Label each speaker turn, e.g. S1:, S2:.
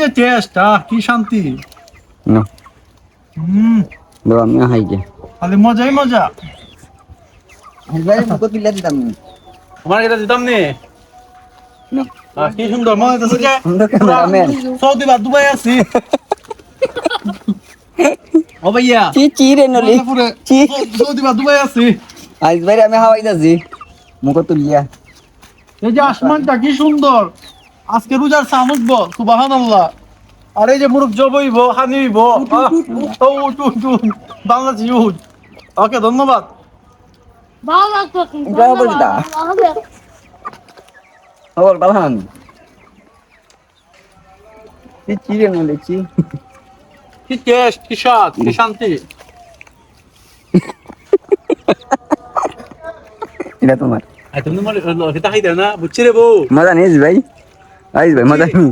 S1: যে টেস্ট আহ কি শান্তি?
S2: না।
S1: হুম।
S2: দাও আমি হাই গে।
S1: খালি মজাই মজা।
S2: ভাই মুখো তুলে দিতাম
S1: আমার এটা দিতাম নে কি সুন্দর মনে হইতেছে যে সৌদি বা দুবাই আছি। ও ভাইয়া।
S2: চি চি রে নলি।
S1: সৌদি বা দুবাই আছি।
S2: আইস ভাই আমি হাওয়াই যাচ্ছি। মুখো তুলিয়া।
S1: এই যে আসমানটা কি সুন্দর। আজকে রোজার উঠবো সুবাহান আল্লাহ আর এই যে মুরুখ জবইব হানিব বাংলাদেশ ইউজ ওকে ধন্যবাদ। কি টেস্ট কি স্বাদ কি শান্তি?
S2: এটা তোমার।
S1: তুমি মনে এটা খাইতে না বুঝছি রে বউ।
S2: মজা নিস ভাই? আইস ভাই মজা নি